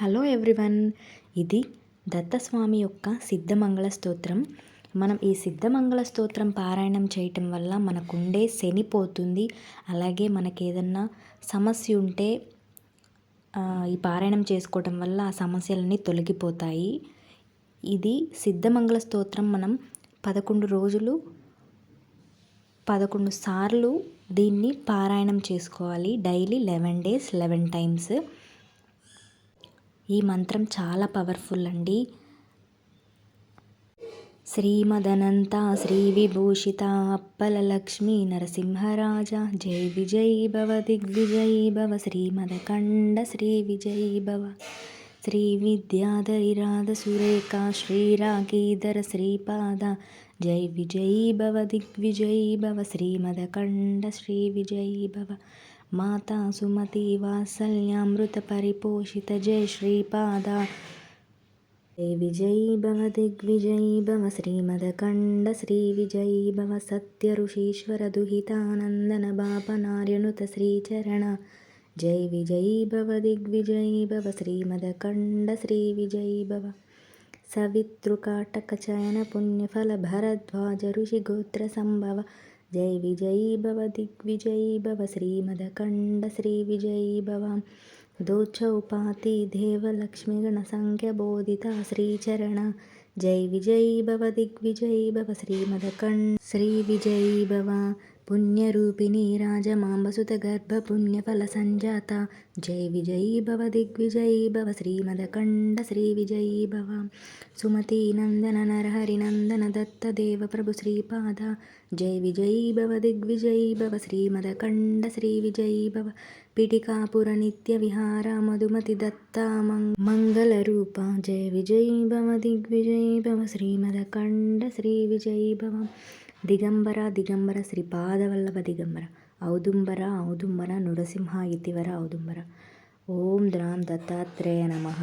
Hello everyone. ఇది దత్తస్వామి యొక్క సిద్ధమంగళ స్తోత్రం. మనం ఈ సిద్ధమంగళ స్తోత్రం పారాయణం చేయటం వల్ల మనకుండే శని పోతుంది. అలాగే మనకేదన్నా సమస్య ఉంటే ఈ పారాయణం చేసుకోవటం వల్ల ఆ సమస్యలన్నీ తొలగిపోతాయి. ఇది సిద్ధమంగళ స్తోత్రం మనం పదకొండు రోజులు పదకొండు సార్లు దీన్ని పారాయణం చేసుకోవాలి. Daily eleven days eleven times. ఈ మంత్రం చాలా పవర్ఫుల్ అండి. శ్రీమదనంత శ్రీ విభూషిత అప్పల లక్ష్మీ నరసింహరాజ జై విజయ్ భవ దిగ్విజయీ భవ శ్రీమదకండ శ్రీ విజయీ భవ శ్రీ విద్యాధరి రాధ సురేఖ శ్రీరాగీధర శ్రీపాద జై విజయీ భవ దిగ్విజయీ భవ శ్రీమదకండ శ్రీ విజయీ భవ మాతా సుమతి వాత్సల్యామృత పరిపోషిత జయ శ్రీపాద. జై విజయీ భవ దిగ్విజయీ భవ శ్రీమదకండ శ్రీ విజయీ భవ సత్య ఋషీశ్వర దుహితానందన బాపనార్యనుత శ్రీచరణ. జై విజయీ భవ దిగ్విజయీ భవ శ్రీమదకండ శ్రీ విజయీ భవ. సవితృకాటకచయన పుణ్యఫల భరద్వాజ ఋషి గోత్ర సంభవ जय विजयी भव दिग्विजयी भव श्रीमदकण्ड श्रीविजयी भव दोच्छ देवलक्ष्मीगणसङ्ख्यबोधिता श्रीचरण। जय विजयी भव दिग्विजयी भव श्रीमदकण्ड श्रीविजयी भव పుణ్యరూపిణి రాజమాంబసుత గర్భ పుణ్యఫల సంజాత. జై విజయీ భవ దిగ్విజయీ భవ శ్రీమదకండ శ్రీ విజయీ భవ. సుమతి నందన నరహరి నందన దత్త దేవ ప్రభు శ్రీపాద. జై విజయీ భవ దిగ్విజయీ భవ శ్రీమదకండ శ్రీ విజయీ భవ. పిటికాపుర నిత్య విహార మధుమతి దత్త మంగళ రూప జయ విజయీ భవ దిగ్విజయీ భవ శ్రీమదకండ శ్రీ విజయీ భవ. ದಿಗಂಬರ ದಿಗಂಬರ ಶ್ರೀ ಪಾದವಲ್ಲಭ ದಿಗಂಬರ ಔದುಂಬರ ಔದುಂಬರ ನೃಸಿಂಹ ಇತಿವರ ಔದುಂಬರ ಓಂ ದ್ರಾಂ ದತ್ತಾತ್ರೇಯ ನಮಃ